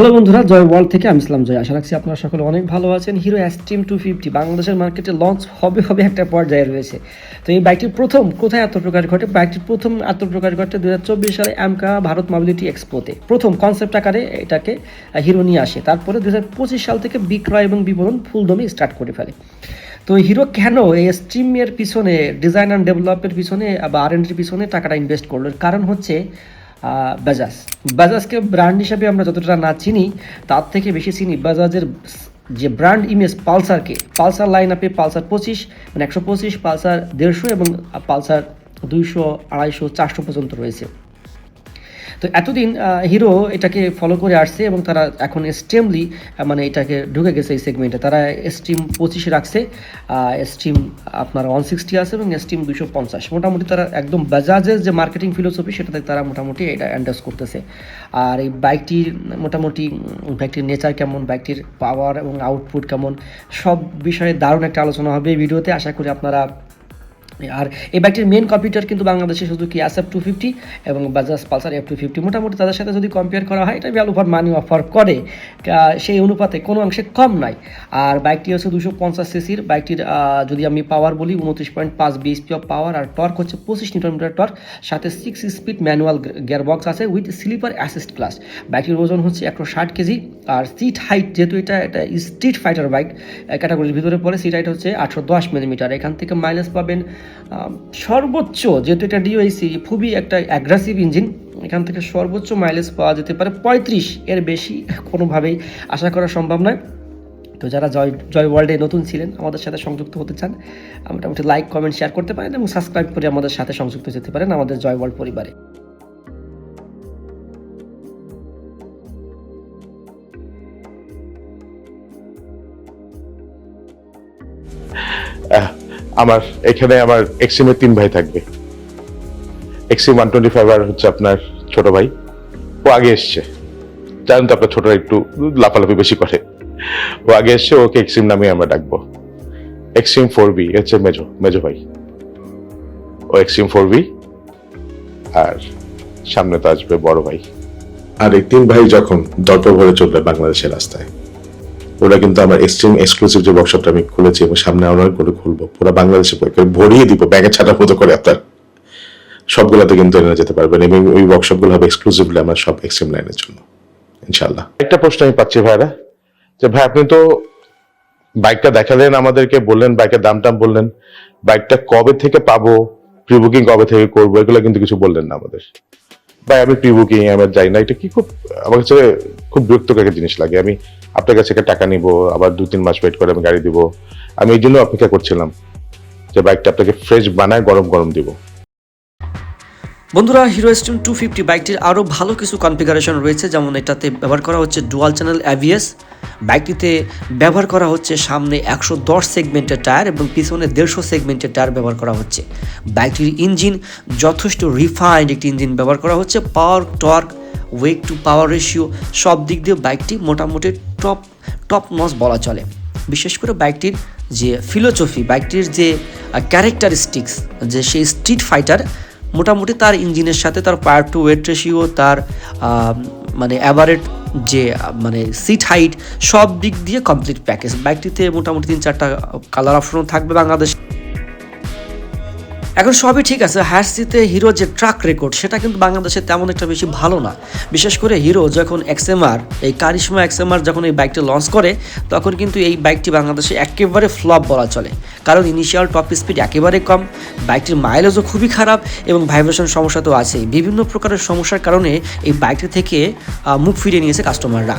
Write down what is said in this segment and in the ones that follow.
Hello বন্ধুরা, জয় world থেকে আমি ইসলাম জয়। আশা রাখছি আপনারা সকলে অনেক ভালো আছেন। হিরো এস্টিম টু ফিফটি বাংলাদেশের মার্কেটে লঞ্চ হবে হবে একটা পর্যায়ে রয়েছে। তো এই বাইকটির প্রথম কোথায় আত্মপ্রকাশ ঘটে? বাইকটির প্রথম আত্মপ্রকাশ ঘটে দু হাজার চব্বিশ সালে অ্যামকা ভারত মোবিলিটি এক্সপোতে প্রথম কনসেপ্ট আকারে এটাকে হিরো নিয়ে আসে। তারপরে দু হাজার পঁচিশ সাল থেকে বিক্রয় এবং বিপণন ফুলদমে স্টার্ট করে ফেলে। তো হিরো কেন এই স্ট্রিমের পিছনে ডিজাইন অ্যান্ড ডেভেলপের পিছনে বা আর পিছনে টাকাটা ইনভেস্ট করল? কারণ হচ্ছে বাজাজ। বাজাজকে ব্র্যান্ড হিসাবে আমরা যতটা না চিনি, তার থেকে বেশি চিনি বাজাজের যে ব্র্যান্ড ইমেজ পালসারকে। পালসার লাইন আপে পালসার পঁচিশ মানে একশো পঁচিশ, পালসার দেড়শো এবং পালসার দুইশো, আড়াইশো, চারশো পর্যন্ত রয়েছে। তো এতদিন হিরো এটাকে ফলো করে আসছে এবং তারা এখন স্টেমলি মানে এটাকে ঢুকে গেছে এই সেগমেন্টে তারা স্টিম পঁচিশে রাখছে স্টিম আপনার ওয়ান সিক্সটি আছে এবং স্টিম দুশো পঞ্চাশ। মোটামুটি তারা একদম বাজাজের যে মার্কেটিং ফিলোসফি সেটাতে তারা মোটামুটি এটা অ্যান্ডাস করতেছে। আর এই বাইকটির মোটামুটি বাইকটির নেচার কেমন, বাইকটির পাওয়ার এবং আউটপুট কেমন, সব বিষয়ে দারুণ একটা আলোচনা হবে ভিডিওতে আশা করি আপনারা আর এই বাইকটির মেন কম্পিউটার কিন্তু বাংলাদেশে শুধু কি এস এফ টু ফিফটি এবং Bajaj Pulsar F two fifty মোটামুটি তাদের সাথে যদি কম্পেয়ার করা হয়, এটা ভ্যালু ফর মানি অফার করে। সেই অনুপাতে কোনো অংশে কম নাই আর বাইকটি হচ্ছে দুশো পঞ্চাশ সিসির বাইকটির যদি আমি পাওয়ার বলি, উনত্রিশ পয়েন্ট পাঁচ বিএসপি অফ পাওয়ার আর টর্ক হচ্ছে পঁচিশ নিউটন মিটার টর্ক সাথে সিক্স স্পিড ম্যানুয়াল গিয়ারবক্স আছে উইথ স্লিপার অ্যাসিস্ট ক্লাস বাইকটির ওজন হচ্ছে একশো ষাট কেজি। আর সিট হাইট যেহেতু এটা এটা স্ট্রিট ফাইটার বাইক ক্যাটাগরির ভিতরে পড়ে সিট হাইট হচ্ছে আটশো দশ মিলিমিটার এখান থেকে মাইলেজ পাবেন সর্বোচ্চ যেহেতু এটা ডিওআইসি খুবই একটা অ্যাগ্রাসিভ ইঞ্জিন এখান থেকে সর্বোচ্চ মাইলেজ পাওয়া যেতে পারে পঁয়ত্রিশ এর বেশি কোনোভাবেই আশা করা সম্ভব নয়। তো যারা জয় জয় ওয়ার্ল্ডে নতুন ছিলেন, আমাদের সাথে সংযুক্ত হতে চান, মোটামুটি লাইক কমেন্ট শেয়ার করতে পারেন এবং সাবস্ক্রাইব করে আমাদের সাথে সংযুক্ত যেতে পারেন আমাদের জয় ওয়ার্ল্ড পরিবারে। আমার, এখানে আমার এক্সিমের তিন ভাই থাকবে। এক্সিম ওয়ান টোয়েন্টি ফাইভ আর হচ্ছে আপনার ছোট ভাই। ও আগে এসছে। জানেন তো আপনার ছোটরা একটু লাফালাফি বেশি করে। ও আগে এসছে, ওকে এক্সিম নামে আমরা ডাকবো। এক্সিম ফোর বি হচ্ছে মেজো মেজো ভাই। ও এক্সিম ফোর বি আর সামনে তো আসবে বড় ভাই। আর এই তিন ভাই যখন দর্প ভরে চলবে বাংলাদেশের রাস্তায়। ওরা কিন্তু আমার এক্সট্রিম এক্সক্লুসিভ যে ওয়ার্কশপটা আমি খুলেছি এবং সামনে অনেক করে খুলবো, পুরো বাংলাদেশে ভরিয়ে দিব, ব্যাগে ছাটার মতো করে আপনার। সবগুলোতে কিন্তু এনে যেতে পারবেন এবং ওই ওয়ার্কশপগুলো হবে এক্সক্লুসিভলি আমার সব এক্সট্রিম লাইনের জন্য ইনশাল্লাহ একটা প্রশ্ন আমি পাচ্ছি ভাইরা, যে ভাই আপনি তো বাইকটা দেখালেন আমাদেরকে, বললেন বাইকের দাম টাম বললেন বাইকটা কবে থেকে পাবো প্রি বুকিং কবে থেকে করব, এগুলো কিন্তু কিছু বললেন না আমাদের। ভাই আমি প্রি বুকিং আমি যাই না, এটা কি খুব, আমার কাছে খুব বিরক্তকর একটা জিনিস লাগে। আমি আপনার কাছে একটা টাকা নিব, আবার দু, তিন মাস ওয়েট করে আমি গাড়ি দিব। আমি এই জন্য অপেক্ষা করছিলাম যে বাইকটা আপনাকে ফ্রেশ বানায় গরম গরম দিব। বন্ধুরা হিরো স্টিম টু ফিফটি বাইকটির আরও ভালো কিছু কনফিগারেশন রয়েছে, যেমন এটাতে ব্যবহার করা হচ্ছে ডুয়াল চ্যানেল অ্যাভিএস বাইকটিতে ব্যবহার করা হচ্ছে সামনে একশো দশ সেগমেন্টের টায়ার এবং পিছনে দেড়শো সেগমেন্টের টায়ার ব্যবহার করা হচ্ছে। বাইকটির ইঞ্জিন যথেষ্ট রিফাইন্ড একটি ইঞ্জিন ব্যবহার করা হচ্ছে power torque weight to power ratio সব দিক দিয়ে বাইকটি মোটামুটি টপ টপ নস বলা চলে। বিশেষ করে বাইকটির যে ফিলোসফি বাইকটির যে ক্যারেক্টারিস্টিক্স যে সেই স্ট্রিট ফাইটার মোটামুটি তার ইঞ্জিনের সাথে তার পায়ার টু ওয়েট রেশিও, তার মানে অ্যাভারেট যে মানে সিট হাইট সব দিক দিয়ে কমপ্লিট প্যাকেজ বাইকটিতে মোটামুটি তিন চারটা কালার অপশনও থাকবে বাংলাদেশ। এখন সবই ঠিক আছে হ্যাসিতে হিরো যে ট্রাক রেকর্ড সেটা কিন্তু বাংলাদেশে তেমন একটা বেশি ভালো না। বিশেষ করে হিরো যখন এক্সএমআর এই কারিশমা এক্সএমআর যখন এই বাইকটা লঞ্চ করে, তখন কিন্তু এই বাইকটি বাংলাদেশে একেবারে ফ্লপ বলা চলে। কারণ ইনিশিয়াল টপ স্পিড একেবারে কম বাইকটির মাইলেজও খুবই খারাপ এবং ভাইব্রেশন সমস্যা তো আছেই। বিভিন্ন প্রকারের সমস্যার কারণে এই বাইকটি থেকে মুখ ফিরিয়ে নিয়েছে কাস্টমাররা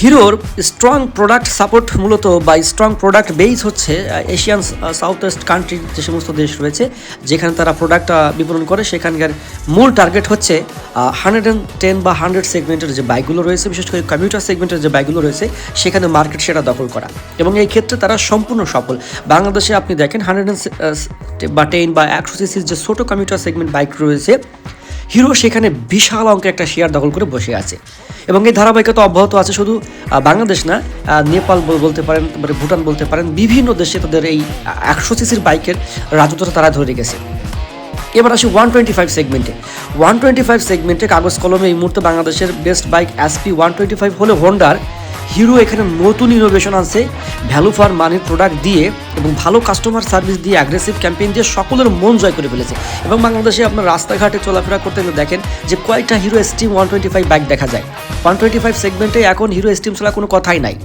হিরোর স্ট্রং প্রোডাক্ট সাপোর্ট মূলত বা স্ট্রং প্রোডাক্ট বেস হচ্ছে এশিয়ান সাউথ ওয়েস্ট কান্ট্রি যে সমস্ত দেশ রয়েছে, যেখানে তারা প্রোডাক্ট বিপণন করে, সেখানকার মূল টার্গেট হচ্ছে হান্ড্রেড অ্যান্ড টেন বা হান্ড্রেড সেগমেন্টের যে বাইকগুলো রয়েছে, বিশেষ করে কমিউটার সেগমেন্টের যে বাইকগুলো রয়েছে, সেখানে মার্কেট সেটা দখল করা। এবং এই ক্ষেত্রে তারা সম্পূর্ণ সফল। বাংলাদেশে আপনি দেখেন হান্ড্রেড বা টেন বা একশো সিসির যে ছোটো কমিউটার সেগমেন্ট বাইক রয়েছে হিরো সেখানে বিশাল অঙ্কের একটা শেয়ার দখল করে বসে আছে। এবং এই ধারাবাহিকতা অব্যাহত আছে শুধু বাংলাদেশ না নেপাল বলতে পারেন মানে ভুটান বলতে পারেন, বিভিন্ন দেশে তাদের এই একশো সিসির বাইকের রাজত্বটা তারা ধরে রেখেছে। এবার আসি ওয়ান টোয়েন্টি ফাইভ সেগমেন্টে। ওয়ান টোয়েন্টি ফাইভ সেগমেন্টে কাগজ কলমে এই মুহূর্তে বাংলাদেশের best bike SP one twenty five হলে হোন্ডার হিরো এখানে নতুন ইনোভেশন আনছে ভ্যালু ফর মানির প্রোডাক্ট দিয়ে এবং ভালো কাস্টমার সার্ভিস দিয়ে অ্যাগ্রেসিভ ক্যাম্পেইন দিয়ে সকলের মন জয় করে ফেলেছে। এবং বাংলাদেশে আপনার রাস্তাঘাটে চলাফেরা করতে দেখেন যে কয়েকটা Hero Xtreme one twenty five bike দেখা যায়। ওয়ান টোয়েন্টি ফাইভ সেগমেন্টে এখন হিরো স্টিম ছাড়া কোনো কথাই নাই।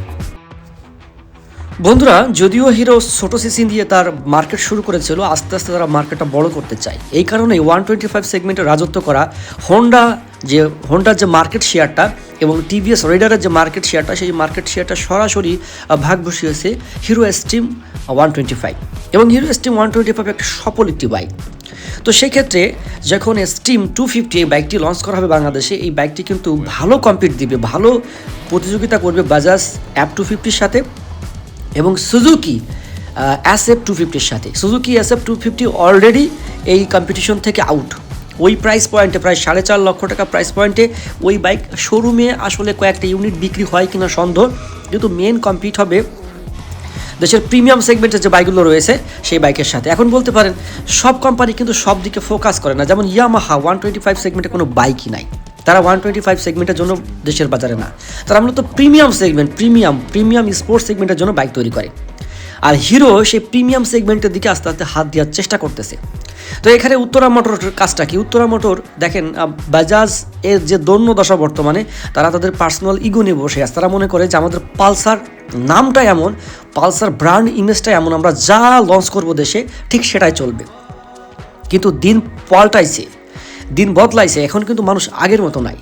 বন্ধুরা, যদিও হিরো ছোট সিসি দিয়ে তার মার্কেট শুরু করেছিল, আস্তে আস্তে তারা মার্কেটটা বড় করতে চায়। এই কারণে ওয়ান টোয়েন্টি ফাইভ সেগমেন্টে রাজত্ব করা হোন্ডা যে হোন্ডার যে মার্কেট শেয়ারটা এবং টিভিএস রেডারের যে মার্কেট শেয়ারটা সেই মার্কেট শেয়ারটা সরাসরি ভাগ বসিয়েছে Hero Xtreme one twenty five এবং Hero Xtreme one twenty five একটা সফল একটি বাইক তো সেই ক্ষেত্রে যখন স্টিম টু ফিফটি এই বাইকটি লঞ্চ করা হবে বাংলাদেশে, এই বাইকটি কিন্তু ভালো কম্পিট দিবে, ভালো প্রতিযোগিতা করবে বাজাজ অ্যাপ টু ফিফটির সাথে এবং সুজুকি অ্যাসেপ টু ফিফটির সাথে। Suzuki SF two fifty already এই কম্পিটিশন থেকে আউট ওই প্রাইস পয়েন্টে প্রায় সাড়ে চার লক্ষ টাকা প্রাইস পয়েন্টে ওই বাইক শোরুমে আসলে কয়েকটা ইউনিট বিক্রি হয় কিনা সন্দেহ। যেহেতু মেন কমপ্লিট হবে, দেশের প্রিমিয়াম সেগমেন্টের যে বাইকগুলো রয়েছে, সেই বাইকের সাথে। এখন বলতে পারেন, সব কোম্পানি কিন্তু সব দিকে ফোকাস করে না। যেমন ইয়ামাহা ওয়ান টোয়েন্টি ফাইভ সেগমেন্টে কোনো বাইকই নাই। তারা ওয়ান টোয়েন্টি ফাইভ সেগমেন্টের জন্য দেশের বাজারে না। তারা মূলত premium segment premium premium sports সেগমেন্টের জন্য বাইক তৈরি করে। আর হিরো সেই প্রিমিয়াম সেগমেন্টের দিকে আস্তে আস্তে হাত দেওয়ার চেষ্টা করতেছে। তো এখানে উত্তরা মোটর কাজটা কি? উত্তরা মোটর, দেখেন বাজাজ এর যে দৈন্য দশা বর্তমানে, তারা তাদের পার্সোনাল ইগো নিয়ে বসে আছে। তারা মনে করে যে আমাদের পালসার নামটা এমন, পালসার ব্র্যান্ড ইমেজটা এমন, আমরা যা লঞ্চ করব দেশে, ঠিক সেটাই চলবে। কিন্তু দিন পাল্টাইছে। দিন বদলাইছে, এখন কিন্তু মানুষ আগের মতো নাই।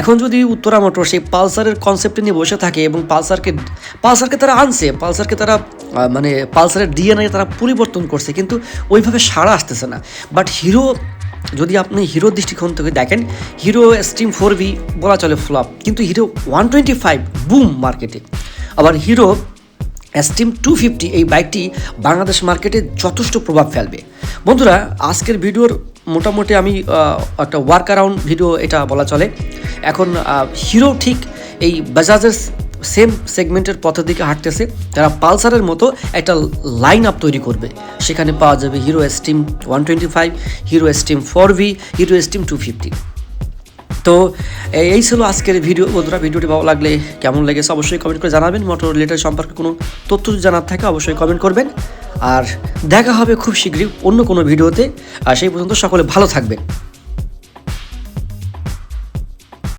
এখন যদি উত্তরা মোটর সেই পালসারের কনসেপ্টে নিয়ে বসে থাকে এবং পালসারকে পালসারকে তারা আনছে, পালসারকে তারা মানে পালসারের ডিএনএ তারা পরিবর্তন করছে, কিন্তু ওইভাবে সাড়া আসতেছে না। বাট হিরো যদি আপনি হিরো দৃষ্টিকোণ থেকে দেখেন হিরো স্টিম ফোর বি বলা চলে ফ্লপ কিন্তু Hero one twenty five boom মার্কেটে আবার হিরো এসটিম টু ফিফটি এই বাইকটি বাংলাদেশ মার্কেটে যথেষ্ট প্রভাব ফেলবে। বন্ধুরা, আজকের ভিডিওর মোটামুটি আমি একটা ওয়ার্ক অ্যারাউন্ড ভিডিও এটা বলা চলে। এখন হিরো ঠিক এই বাজাজের সেম সেগমেন্টের পথের দিকে হাঁটতেছে। তারা পালসারের মতো একটা লাইন আপ তৈরি করবে। সেখানে পাওয়া যাবে Hero Xtreme one twenty five Hero Xtreme four V Hero Xtreme two fifty তো এই ছিল আজকের ভিডিও। বন্ধুরা, ভিডিওটি ভালো লাগলে কেমন লেগেছে অবশ্যই কমেন্ট করে জানাবেন। মোটর রিলেটেড সম্পর্কে কোনো তথ্য জানার থাকে, অবশ্যই কমেন্ট করবেন। আর দেখা হবে খুব শীঘ্রই অন্য কোনো ভিডিওতে। আর সেই পর্যন্ত সকলে ভালো থাকবেন।